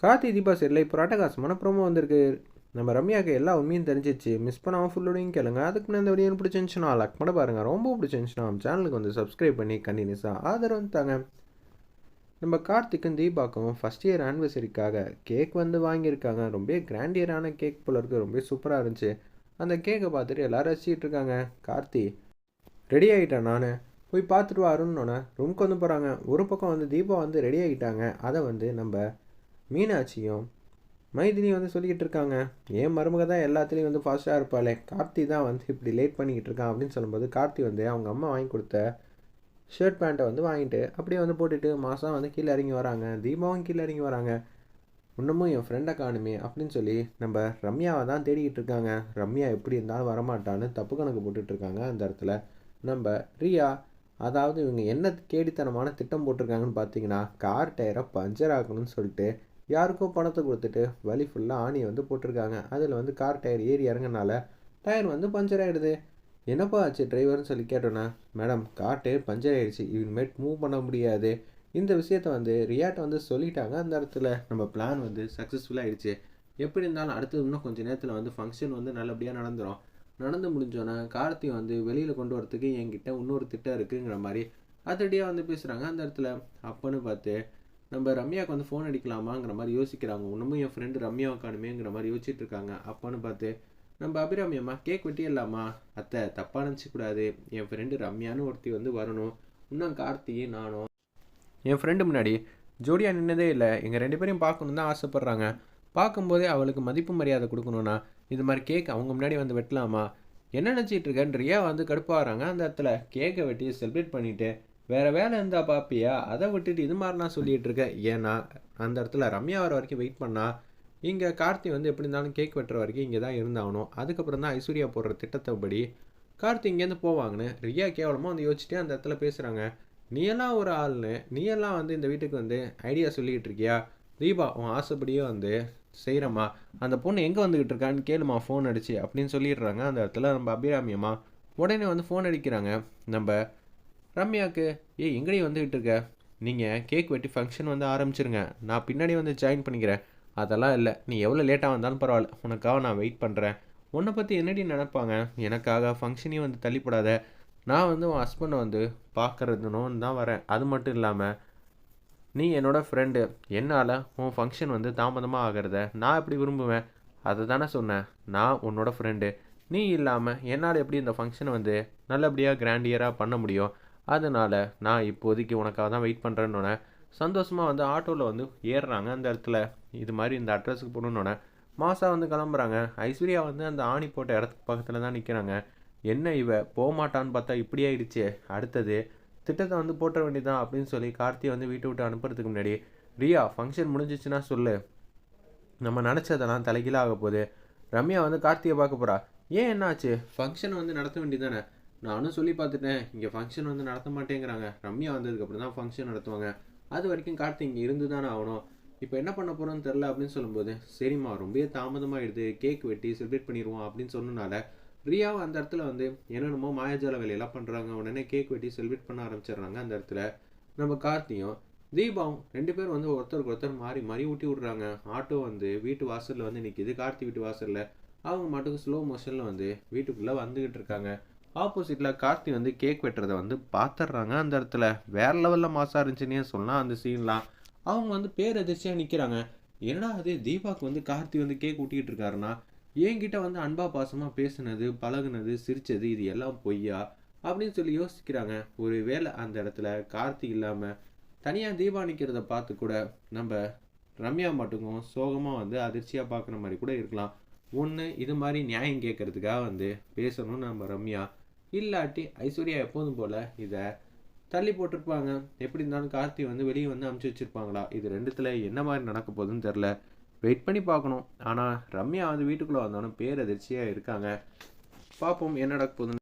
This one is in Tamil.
கார்த்தி தீபா சரியில் இப்போ ராட்டகாசமான ப்ரோமோ வந்திருக்கு. நம்ம ரம்யாவுக்கு எல்லா உண்மையும் தெரிஞ்சிச்சு. மிஸ் பண்ணாமல் ஃபுல்லோடையும் கேளுங்க. அதுக்கு நான் இந்த வீடியோ பிடிச்சிருந்துச்சுன்னா லைக் பண்ண பாருங்கள் ரொம்ப பிடிச்சிருந்துச்சுன்னா நம்ம சேனலுக்கு வந்து சப்ஸ்கிரைப் பண்ணி கண்டினியூஸாக ஆதரவு தாங்க. நம்ம கார்த்திக்கும் தீபாக்கும் ஃபஸ்ட் இயர் ஆனிவர்சரிக்காக கேக் வந்து வாங்கியிருக்காங்க. ரொம்ப கிராண்டியரான கேக் போல இருக்குது ரொம்ப சூப்பராக இருந்துச்சு. அந்த கேக்கை பார்த்துட்டு எல்லாரும் ரசிச்சிட்டு இருக்காங்க. கார்த்தி ரெடி ஆகிட்டேன் நான்? போய் பார்த்துட்டு வாருன்னொன்னே ரூம்க்கு வந்து போகிறாங்க ஒரு பக்கம் வந்து தீபா வந்து ரெடி ஆகிட்டாங்க அதை வந்து நம்ம மீனாட்சியும் மைதினி வந்து சொல்லிக்கிட்டு இருக்காங்க ஏன் மருமக தான் எல்லாத்துலேயும் வந்து ஃபாஸ்ட்டாக இருப்பாளே? கார்த்தி தான் வந்து இப்படி லேட் பண்ணிக்கிட்டு இருக்கான் அப்படின்னு சொல்லும்போது கார்த்தி வந்து அவங்க அம்மா வாங்கி கொடுத்த ஷர்ட் பேண்ட்டை வந்து வாங்கிட்டு அப்படியே வந்து போட்டுட்டு மாதம் வந்து கீழே இறங்கி வராங்க. தீபாவும் கீழே இறங்கி வராங்க. இன்னமும் என் ஃப்ரெண்டை காணுமே அப்படின்னு சொல்லி நம்ம ரம்யாவை தான் தேடிக்கிட்டு இருக்காங்க. ரம்யா எப்படி இருந்தாலும் வரமாட்டான்னு தப்பு கணக்கு போட்டுட்ருக்காங்க அந்த இடத்துல. நம்ம ரியா அதாவது இவங்க என்ன கேடித்தனமான திட்டம் போட்டிருக்காங்கன்னு பார்த்தீங்கன்னா கார் டயரை பஞ்சர் ஆகணும்னு சொல்லிட்டு யாருக்கோ பணத்தை கொடுத்துட்டு வழி ஃபுல்லாக ஆணியை வந்து போட்டிருக்காங்க. அதில் வந்து கார் டயர் ஏறி இறங்கினால டயர் வந்து பஞ்சர் ஆகிடுது என்னப்பா ஆச்சு டிரைவர்னு சொல்லி கேட்டோன்னா மேடம் கார் டயர் பஞ்சர் ஆகிடுச்சு இனிமேட் மூவ் பண்ண முடியாது. இந்த விஷயத்த வந்து ரியாட்ட வந்து சொல்லிட்டாங்க அந்த இடத்துல. நம்ம பிளான் வந்து சக்ஸஸ்ஃபுல்லாக ஆயிடுச்சு. எப்படி இருந்தாலும் அடுத்தது இன்னும் கொஞ்சம் நேரத்தில் வந்து ஃபங்க்ஷன் வந்து நல்லபடியாக நடந்துடும் நடந்து முடிஞ்சோன்னே கார்த்தியை வந்து வெளியில் கொண்டு வரத்துக்கு என்கிட்ட இன்னொரு திட்டம் இருக்குங்கிற மாதிரி அதடியாக வந்து பேசுகிறாங்க அந்த இடத்துல அப்போன்னு பார்த்து நம்ம ரம்யாவுக்கு வந்து ஃபோன் அடிக்கலாமாங்கிற மாதிரி யோசிக்கிறாங்க. இன்னமும் என் ஃப்ரெண்டு ரம்யாவை காணுமேங்கிற மாதிரி யோசிச்சுட்டு இருக்காங்க அப்போன்னு பார்த்து நம்ம அபிராமி அம்மா கேக் வெட்டிடலாமா? அத்தை தப்பாக நினச்சிக்கூடாது. என் ஃப்ரெண்டு ரம்யான்னு ஒருத்தி வந்து வரணும். இன்னும் கார்த்தி நானும். என் ஃப்ரெண்டு முன்னாடி ஜோடியாக நின்னதே இல்லை. எங்கள் ரெண்டு பேரையும் பார்க்கணுன்னு தான் ஆசைப்பட்றாங்க. பார்க்கும்போதே அவளுக்கு மதிப்பு மரியாதை கொடுக்கணும்னா இது மாதிரி கேக் அவங்க முன்னாடி வந்து வெட்டலாமா? என்ன நினச்சிட்டு இருக்கேன் ரியா வந்து கடுப்பாகிறாங்க. அந்த இடத்துல கேக்கை வெட்டி செலிப்ரேட் பண்ணிவிட்டு வேறு வேலை இருந்தா பாப்பியா? அதை விட்டுட்டு இது மாதிரி நான் சொல்லிகிட்டு இருக்கேன். ஏன்னா அந்த இடத்துல ரம்யா வர வரைக்கும் வெயிட் பண்ணால் இங்கே கார்த்தி வந்து எப்படி இருந்தாலும் கேக் வெட்டுற வரைக்கும் இங்கே தான் இருந்தாகணும். அதுக்கப்புறம் தான் ஐஸ்வர்யா போடுற திட்டத்தைப்படி கார்த்தி இங்கேருந்து போவாங்கன்னு ரியா கேவலமாக வந்து யோசிச்சுட்டு அந்த இடத்துல பேசுகிறாங்க நீ எல்லாம் ஒரு ஆள்னு நீ எல்லாம் வந்து இந்த வீட்டுக்கு வந்து ஐடியா சொல்லிக்கிட்டு இருக்கியா? தீபா உன் ஆசைப்படியே வந்து செய்கிறம்மா அந்த பொண்ணு எங்கே வந்துக்கிட்டு இருக்கான்னு கேளுமா ஃபோன் அடிச்சு அப்படின்னு சொல்லிடுறாங்க. அந்த இடத்துல நம்ம அபிராமியம்மா உடனே வந்து ஃபோன் அடிக்கிறாங்க. நம்ம ரம்யாவுக்கு ஏய் எங்கடி வந்துக்கிட்டு இருக்க? நீங்கள் கேக் வெட்டி ஃபங்க்ஷன் வந்து ஆரம்பிச்சிருங்க. நான் பின்னாடி வந்து ஜாயின் பண்ணிக்கிறேன். அதெல்லாம் இல்லை. நீ எவ்வளோ லேட்டாக வந்தாலும் பரவாயில்ல. உனக்காக நான் வெயிட் பண்ணுறேன் உன்னை பற்றி என்னடி நினப்பாங்க? எனக்காக ஃபங்க்ஷனையும் வந்து தள்ளிப்படாத. நான் வந்து உன் ஹஸ்பண்டை வந்து பார்க்குறதுனோன்னு தான் வரேன். அது மட்டும் இல்லாமல் நீ என்னோடய ஃப்ரெண்டு என்னால் உன் ஃபங்க்ஷன் வந்து தாமதமாக ஆகிறத நான் எப்படி விரும்புவேன்? அதை தானே சொன்னேன். நான் உன்னோட ஃப்ரெண்டு நீ இல்லாமல் என்னால் எப்படி இந்த ஃபங்க்ஷனை வந்து நல்லபடியாக கிராண்டியராக பண்ண முடியும்? அதனால் நான் இப்போதைக்கு உனக்காக தான் வெயிட் பண்ணுறேன்னொன்னே சந்தோஷமாக வந்து ஆட்டோவில் வந்து ஏறுறாங்க அந்த இடத்துல. இது மாதிரி இந்த அட்ரஸுக்கு போகணுன்னொன்னே மாசா வந்து கிளம்புறாங்க. ஐஸ்வர்யா வந்து அந்த ஆணி போட்ட இடத்துக்கு பக்கத்தில் தான் நிற்கிறாங்க என்ன இவ போகமாட்டான்னு பார்த்தா இப்படி ஆயிடுச்சு. அடுத்தது திட்டத்தை வந்து போட்ட வேண்டியதான் அப்படின்னு சொல்லி கார்த்தியை வந்து வீட்டை விட்டு அனுப்புறதுக்கு முன்னாடி ரியா ஃபங்க்ஷன் முடிஞ்சிச்சுன்னா சொல்லு. நம்ம நினச்சதெல்லாம் தலைகீழாக போகுது. ரம்யா வந்து கார்த்தியை பார்க்க போகிறா ஏன் என்னாச்சு? ஃபங்க்ஷன் வந்து நடத்த வேண்டியதானே நானும் சொல்லி பார்த்துட்டேன். இங்கே ஃபங்க்ஷன் வந்து நடத்த மாட்டேங்கிறாங்க. ரம்யா வந்ததுக்கப்புறம் தான் ஃபங்க்ஷன் நடத்துவாங்க. அது வரைக்கும் கார்த்தி இங்கே இருந்து தானே ஆகணும். இப்போ என்ன பண்ண போகிறோன்னு தெரில அப்படின்னு சொல்லும்போது சரிம்மா ரொம்ப தாமதமாகிடுது கேக் வெட்டி செலிப்ரேட் பண்ணிடுவோம் அப்படின்னு சொன்னனால ரியாவும் அந்த இடத்துல வந்து என்னென்னமோ மாயாஜால வேலையெல்லாம் பண்ணுறாங்க உடனே கேக் வெட்டி செலிப்ரேட் பண்ண ஆரம்பிச்சிடுறாங்க அந்த இடத்துல. நம்ம கார்த்தியும் தீபாவும் ரெண்டு பேரும் வந்து ஒருத்தருக்கு ஒருத்தர் மாறி மாறி ஊட்டி விட்றாங்க. ஆட்டோ வந்து வீட்டு வாசலில் வந்து நிற்கிது கார்த்தி வீட்டு வாசலில். அவங்க மட்டும் ஸ்லோ மோஷனில் வந்து வீட்டுக்குள்ளே வந்துக்கிட்டு இருக்காங்க. ஆப்போசிட்டில் கார்த்தி வந்து கேக் வெட்டுறதை வந்து பார்த்துட்றாங்க அந்த இடத்துல வேறு லெவலில் மாசாக இருந்துச்சுன்னே சொல்லலாம். அந்த சீன்லாம் அவங்க வந்து பேரதிர்ச்சியாக நிற்கிறாங்க என்னடா அது தீபாவுக்கு வந்து கார்த்தி வந்து கேக் ஊட்டிக்கிட்டு இருக்காருன்னா என்கிட்ட வந்து அன்பா பாசமாக பேசுனது பழகுனது சிரித்தது இது எல்லாம் பொய்யா? அப்படின்னு சொல்லி யோசிக்கிறாங்க. ஒரு வேளை அந்த இடத்துல கார்த்தி இல்லாமல் தனியாக தீபா நிற்கிறத பார்த்து கூட நம்ம ரம்யா மட்டுக்கும் சோகமாக வந்து அதிர்ச்சியாக பார்க்குற மாதிரி கூட இருக்கலாம். ஒன்று இது மாதிரி நியாயம் கேட்கறதுக்காக வந்து பேசணும் நம்ம ரம்யா இல்லாட்டி ஐஸ்வர்யா எப்போதும் போல் இதை தள்ளி போட்டிருப்பாங்க. எப்படி இருந்தாலும் கார்த்தி வந்து வெளியே வந்து அமுச்சு வச்சுருப்பாங்களா? இது ரெண்டுத்தில் என்ன மாதிரி நடக்க போகுதுன்னு தெரில வெயிட் பண்ணி பார்க்கணும். ஆனால் ரம்யா வந்து வீட்டுக்குள்ளே வந்தோன்னே பேரதிர்ச்சியாக இருக்காங்க. பார்ப்போம் என்ன நடக்க போகுதுன்னு.